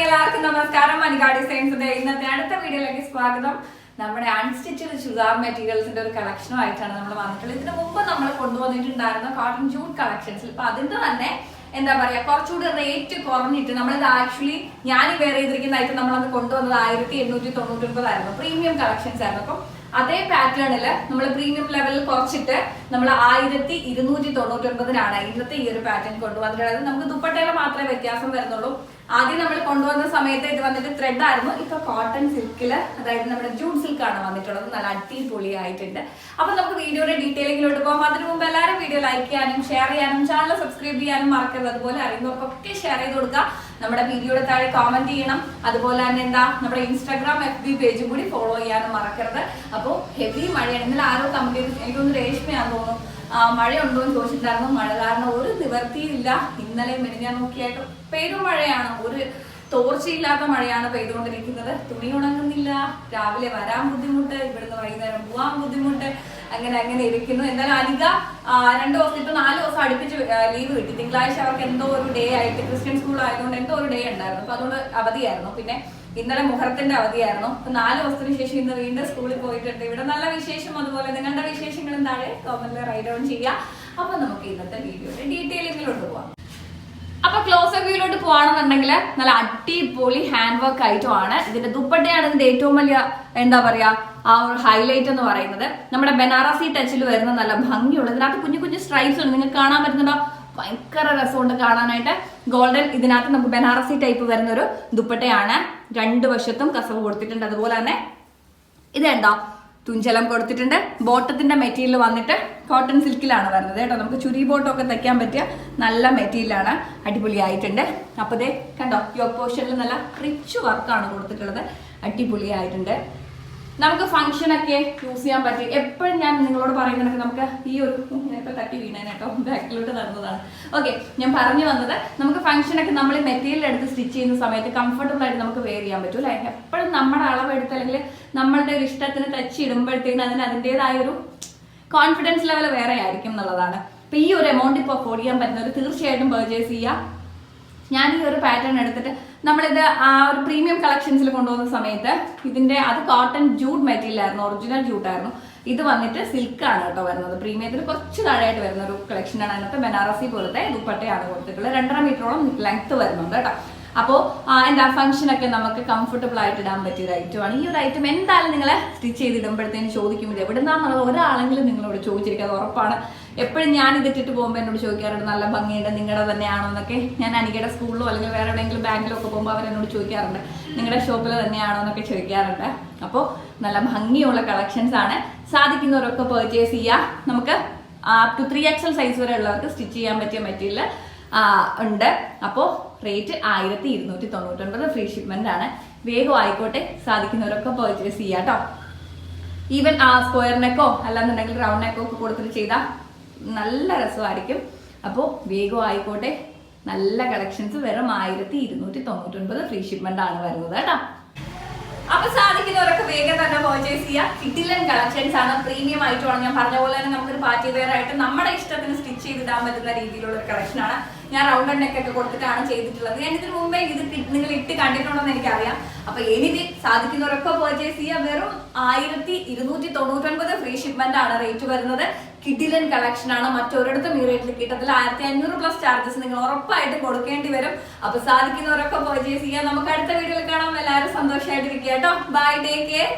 എല്ലാവർക്കും നമസ്കാരം. മണികാടി സയൻസിന്റെ ഇന്നത്തെ അടുത്ത വീഡിയോയിലേക്ക് സ്വാഗതം. നമ്മുടെ അൺസ്റ്റിച്ചഡ് ചുരിദാർ മെറ്റീരിയൽസിന്റെ ഒരു കളക്ഷനുമായിട്ടാണ് നമ്മൾ വന്നിട്ടുള്ളത്. ഇതിനു മുമ്പ് നമ്മൾ കൊണ്ടുവന്നിട്ടുണ്ടായിരുന്ന കോട്ടൺ ജൂട്ട് കളക്ഷൻസ് ഇപ്പൊ അതിന്റെ തന്നെ എന്താ പറയാ കുറച്ചുകൂടി റേറ്റ് കുറഞ്ഞിട്ട് നമ്മളിത് ആക്ച്വലി ഞാൻ വെയർ ഐറ്റം നമ്മളത് കൊണ്ടുവന്നത് ആയിരത്തി എണ്ണൂറ്റി തൊണ്ണൂറ്റി ഒൻപതായിരുന്നു പ്രീമിയം കളക്ഷൻസ് ആയിരുന്നു. അപ്പം അതേ പാറ്റേണിൽ നമ്മൾ പ്രീമിയം ലെവലിൽ കുറച്ചിട്ട് നമ്മൾ ആയിരത്തി ഇരുന്നൂറ്റി തൊണ്ണൂറ്റി ഒൻപതിനാണ് ഇന്നത്തെ ഈ ഒരു പാറ്റേൺ കൊണ്ടുവന്നിട്ടുള്ളത്. നമുക്ക് ദുപ്പട്ടയിൽ മാത്രമേ വ്യത്യാസം വരുന്നുള്ളൂ. ആദ്യം നമ്മൾ കൊണ്ടുവന്ന സമയത്ത് ഇത് വന്നിട്ട് ത്രെഡ് ആയിരുന്നു. ഇപ്പൊ കോട്ടൺ സിൽക്കിൽ അതായത് നമ്മുടെ ജൂൺ സിൽക്കാണ് വന്നിട്ടുള്ളത്. നല്ല അടിപൊളി ആയിട്ടുണ്ട് അപ്പൊ നമുക്ക് വീഡിയോയുടെ ഡീറ്റെയിലിങ്ങിലോട്ട് പോകാം അതിനു മുമ്പ് എല്ലാവരും വീഡിയോ ലൈക്ക് ചെയ്യാനും ഷെയർ ചെയ്യാനും ചാനൽ സബ്സ്ക്രൈബ് ചെയ്യാനും മറക്കരുത്. അതുപോലെ അറിയുന്നവർക്കൊക്കെ ഷെയർ ചെയ്ത് കൊടുക്കുക. നമ്മുടെ വീഡിയോയുടെ താഴെ കോമന്റ് ചെയ്യണം. അതുപോലെ തന്നെ എന്താ നമ്മുടെ ഇൻസ്റ്റാഗ്രാം എഫ് ബി പേജും കൂടി ഫോളോ ചെയ്യാനും മറക്കരുത്. അപ്പോൾ ഹെവി മഴയാണ്. ഇന്നലെ ആരോ കമ്പനി എനിക്കൊന്ന് രേഷ്മയാന്ന് തോന്നുന്നു. മഴയുണ്ടോ എന്ന് ചോദിച്ചിട്ടുണ്ടായിരുന്നു. മഴ കാരണം ഒരു നിവർത്തിയില്ല. ഇന്നലെ മെനിഞ്ഞാൻ നോക്കിയായിട്ട് പെരും മഴയാണ്. ഒരു തോർച്ചയില്ലാത്ത മഴയാണ് പെയ്തുകൊണ്ടിരിക്കുന്നത്. തുണി ഉണങ്ങുന്നില്ല. രാവിലെ വരാൻ ബുദ്ധിമുട്ട്. ഇവിടുന്ന് വൈകുന്നേരം പോവാൻ ബുദ്ധിമുട്ട്. അങ്ങനെ അങ്ങനെ ഇരിക്കുന്നു. എന്തായാലും അനിക ആ, രണ്ട് ഇപ്പൊ നാല് ദിവസം അടുപ്പിച്ച് ലീവ് കിട്ടി തിങ്കളാഴ്ച അവർക്ക് എന്തോ ഒരു ഡേ ആയിട്ട് ക്രിസ്ത്യൻ സ്കൂൾ ആയതുകൊണ്ട് എന്തോ ഒരു ഡേ ഉണ്ടായിരുന്നു. അപ്പൊ അതുകൊണ്ട് അവധിയായിരുന്നു. പിന്നെ ഇന്നലെ മുഹറത്തിന്റെ അവധിയായിരുന്നു. അപ്പൊ നാല് ദിവസത്തിന് ശേഷം ഇന്ന് വീണ്ടും സ്കൂളിൽ പോയിട്ടുണ്ട്. ഇവിടെ നല്ല വിശേഷം അതുപോലെ. നിങ്ങളുടെ വിശേഷങ്ങളും താഴെ കോമന്റിൽ റൈറ്റ് ഡൗൺ ചെയ്യാം. അപ്പൊ നമുക്ക് ഇന്നത്തെ വീഡിയോയുടെ ഡീറ്റെയിലിങ്ങിലോട്ട് പോവാം. അപ്പൊ ക്ലോസ് വ്യൂയിലോട്ട് പോവാണെന്നുണ്ടെങ്കിൽ നല്ല അടിപൊളി ഹാൻഡ് വർക്ക് ആയിട്ടുമാണ് ഇതിന്റെ ദുപ്പട്ടയാണ് ഇതിന്റെ ഏറ്റവും വലിയ എന്താ പറയാ ആ ഒരു ഹൈലൈറ്റ് എന്ന് പറയുന്നത്. നമ്മുടെ ബനാറസി ടച്ചിൽ വരുന്ന നല്ല ഭംഗിയുള്ള ഇതിനകത്ത് കുഞ്ഞു കുഞ്ഞു സ്ട്രൈപ്സ് ഉണ്ട്. നിങ്ങൾക്ക് കാണാൻ പറ്റുന്നുണ്ടോ? ഭയങ്കര രസമുണ്ട് കാണാനായിട്ട്. ഗോൾഡൻ ഇതിനകത്ത് നമുക്ക് ബനാറസി ടൈപ്പ് വരുന്ന ഒരു ദുപ്പട്ടയാണ്. രണ്ട് വശത്തും കസവ് കൊടുത്തിട്ടുണ്ട്. അതുപോലെ തന്നെ ഇതെന്താ തുഞ്ചലം കൊടുത്തിട്ടുണ്ട്. ബോട്ടത്തിന്റെ മെറ്റീരിയൽ വന്നിട്ട് കോട്ടൺ സിൽക്കിലാണ് വരുന്നത് കേട്ടോ. നമുക്ക് ചുരി ബോട്ടൊക്കെ തയ്ക്കാൻ പറ്റിയ നല്ല മെറ്റീരിയലാണ്. അടിപൊളിയായിട്ടുണ്ട്. അപ്പോൾ ദേ കണ്ടോ യോഗ പോർഷനിൽ നല്ല റിച്ച് വർക്കാണ് കൊടുത്തിട്ടുള്ളത്. അടിപൊളിയായിട്ടുണ്ട്. നമുക്ക് ഫംഗ്ഷനൊക്കെ യൂസ് ചെയ്യാൻ പറ്റും. എപ്പോഴും ഞാൻ നിങ്ങളോട് പറയുന്നത് നമുക്ക് ഈ ഒരു ഞാനിപ്പോൾ തട്ടി വീണേനെ കേട്ടോ. ബാക്കിലോട്ട് നടന്നതാണ്. ഓക്കെ ഞാൻ പറഞ്ഞു വന്നത് നമുക്ക് ഫംഗ്ഷനൊക്കെ നമ്മൾ മെറ്റീരിയൽ എടുത്ത് സ്റ്റിച്ച് ചെയ്യുന്ന സമയത്ത് കംഫർട്ടബിൾ ആയിട്ട് നമുക്ക് വെയർ ചെയ്യാൻ പറ്റും അല്ലേ? എപ്പോഴും നമ്മുടെ അളവെടുത്ത് അല്ലെങ്കിൽ നമ്മളുടെ ഒരു ഇഷ്ടത്തിന് തച്ച് ഇടുമ്പോഴത്തേക്കും അതിന് അതിന്റെതായ ഒരു കോൺഫിഡൻസ് ലെവൽ വേറെ ആയിരിക്കും എന്നുള്ളതാണ്. അപ്പൊ ഈ ഒരു എമൗണ്ട് ഇപ്പോൾ അഫോർഡ് ചെയ്യാൻ പറ്റുന്നവർ തീർച്ചയായിട്ടും പെർച്ചേസ് ചെയ്യുക ഞാൻ ഈ ഒരു പാറ്റേൺ എടുത്തിട്ട് നമ്മളിത് ആ ഒരു പ്രീമിയം കളക്ഷൻസിൽ കൊണ്ടുവന്ന സമയത്ത് ഇതിന്റെ അത് കോട്ടൺ ജൂട്ട് മെറ്റീരിയൽ ആയിരുന്നു ഒറിജിനൽ ജൂട്ട് ആയിരുന്നു. ഇത് വന്നിട്ട് സിൽക്ക് ആണ് കേട്ടോ വരുന്നത്. പ്രീമിയത്തിൽ കുറച്ച് താഴെയായിട്ട് വരുന്ന ഒരു കളക്ഷനാണ് അതിനകത്ത് ബനാറസി പോലത്തെ ദുപ്പട്ടയാണ് കൊടുത്തിട്ടുള്ളത്. രണ്ടര മീറ്ററോളം ലെങ്ത് വരുന്നുണ്ട് കേട്ടോ. അപ്പോൾ എന്താ ഫംഗ്ഷനൊക്കെ നമുക്ക് കംഫർട്ടബിൾ ആയിട്ട് ഇടാൻ പറ്റിയ ഒരു ഐറ്റമാണ് ഈ ഒരു ഐറ്റം എന്തായാലും നിങ്ങൾ സ്റ്റിച്ച് ചെയ്ത് ഇടുമ്പോഴത്തേന് ചോദിക്കുമ്പോൾ ഇത് എവിടുന്നാന്നുള്ളത്. ഒരാളെങ്കിലും നിങ്ങളോട് ചോദിച്ചിരിക്കുക അത് ഉറപ്പാണ്. എപ്പോഴും ഞാൻ ഇതിട്ടിട്ട് പോകുമ്പോൾ എന്നോട് ചോദിക്കാറുണ്ട് നല്ല ഭംഗിയുണ്ട് നിങ്ങളുടെ തന്നെയാണോ? എന്നൊക്കെ. ഞാൻ അനികയുടെ സ്കൂളിലോ അല്ലെങ്കിൽ വേറെ എവിടെയെങ്കിലും ബാങ്കിലോ ഒക്കെ പോകുമ്പോൾ അവരെന്നോട് ചോദിക്കാറുണ്ട് നിങ്ങളുടെ ഷോപ്പിൽ തന്നെയാണോ? എന്നൊക്കെ ചോദിക്കാറുണ്ട്. അപ്പോൾ നല്ല ഭംഗിയുള്ള കളക്ഷൻസ് ആണ്. സാധിക്കുന്നവരൊക്കെ പെർച്ചേസ് ചെയ്യുക നമുക്ക് up to three XL size വരെ ഉള്ളവർക്ക് സ്റ്റിച്ച് ചെയ്യാൻ പറ്റിയ മെറ്റീരിയൽ ഉണ്ട്. അപ്പോൾ റേറ്റ് ആയിരത്തി ഇരുന്നൂറ്റി തൊണ്ണൂറ്റൊൻപത് ഫ്രീ ഷിപ്മെന്റ് ആണ്. വേഗം ആയിക്കോട്ടെ സാധിക്കുന്നവരൊക്കെ പെർച്ചേസ് ചെയ്യാം കേട്ടോ ഈവൻ ആ സ്ക്വയർ നെക്കോ അല്ലാന്നുണ്ടെങ്കിൽ റൗണ്ട് നെക്കോ ഒക്കെ കൊടുത്തിട്ട് ചെയ്താൽ നല്ല രസമായിരിക്കും. അപ്പോൾ വേഗം ആയിക്കോട്ടെ നല്ല കളക്ഷൻസ് വെറും ആയിരത്തി ഇരുന്നൂറ്റി തൊണ്ണൂറ്റൊൻപത് ഫ്രീ ഷിപ്മെന്റ് ആണ് വരുന്നത് കേട്ടോ. അപ്പൊ സാധിക്കുന്നവരൊക്കെ വേഗം തന്നെ പർച്ചേസ് ചെയ്യുക കിട്ടിലൻ കളക്ഷൻസ് ആണ്. പ്രീമിയം ആയിട്ടുമാണ്. ഞാൻ പറഞ്ഞ പോലെ തന്നെ നമുക്കൊരു പാർട്ടി വെയർ ആയിട്ട് നമ്മുടെ ഇഷ്ടത്തിന് സ്റ്റിച്ച് ചെയ്തിടാൻ പറ്റുന്ന രീതിയിലുള്ള ഒരു കളക്ഷൻ ആണ്. ഞാൻ റൗണ്ട് ഒക്കെ കൊടുത്തിട്ടാണ് ചെയ്തിട്ടുള്ളത്. ഞാൻ ഇതിന് മുമ്പേ ഇത് നിങ്ങൾ ഇട്ട് കണ്ടിട്ടുണ്ടോന്ന് എനിക്കറിയാം. അപ്പൊ എനിക്ക് സാധിക്കുന്നവരൊക്കെ പർച്ചേസ് ചെയ്യുക വെറും ആയിരത്തി ഇരുന്നൂറ്റി തൊണ്ണൂറ്റൊൻപത് ഫ്രീ ഷിപ്മെന്റ് ആണ് റേറ്റ് വരുന്നത്. കിഡിലൻ കളക്ഷൻ ആണ്. മറ്റൊരിടത്തും ഈ റേറ്റിൽ കിട്ടത്തില്ല. ആയിരത്തി അഞ്ഞൂറ് പ്ലസ് ചാർജസ് നിങ്ങൾ ഉറപ്പായിട്ട് കൊടുക്കേണ്ടി വരും. അപ്പൊ സാധിക്കുന്നവരൊക്കെ പർച്ചേസ് ചെയ്യാം. നമുക്ക് അടുത്ത വീഡിയോയിൽ കാണാം. എല്ലാവരും സന്തോഷമായിട്ടിരിക്കുക കേട്ടോ. Bye take care